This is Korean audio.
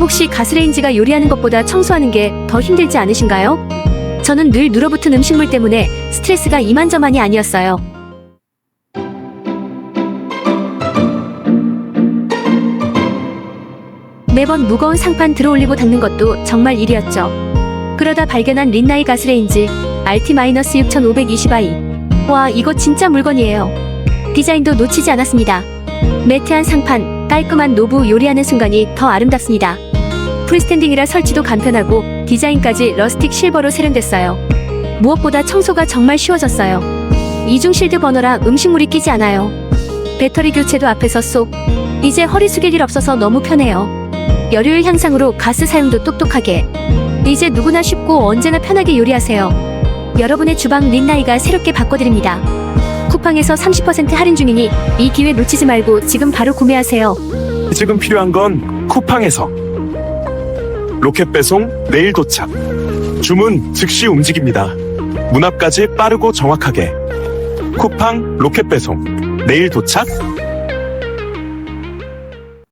혹시 가스레인지가 요리하는 것보다 청소하는 게 더 힘들지 않으신가요? 저는 늘 눌어붙은 음식물 때문에 스트레스가 이만저만이 아니었어요. 매번 무거운 상판 들어올리고 닦는 것도 정말 일이었죠. 그러다 발견한 린나이 가스레인지 RT-6520i. 와, 이거 진짜 물건이에요. 디자인도 놓치지 않았습니다. 매트한 상판, 깔끔한 노브 요리하는 순간이 더 아름답습니다. 프리스탠딩이라 설치도 간편하고 디자인까지 러스틱 실버로 세련됐어요. 무엇보다 청소가 정말 쉬워졌어요. 이중 실드 버너라 음식물이 끼지 않아요. 배터리 교체도 앞에서 쏙. 이제 허리 숙일 일 없어서 너무 편해요. 열효율 향상으로 가스 사용도 똑똑하게. 이제 누구나 쉽고 언제나 편하게 요리하세요. 여러분의 주방 린나이가 새롭게 바꿔드립니다. 쿠팡에서 30% 할인 중이니 이 기회 놓치지 말고 지금 바로 구매하세요. 지금 필요한 건 쿠팡에서 로켓 배송 내일 도착. 주문 즉시 움직입니다. 문 앞까지 빠르고 정확하게. 쿠팡 로켓 배송 내일 도착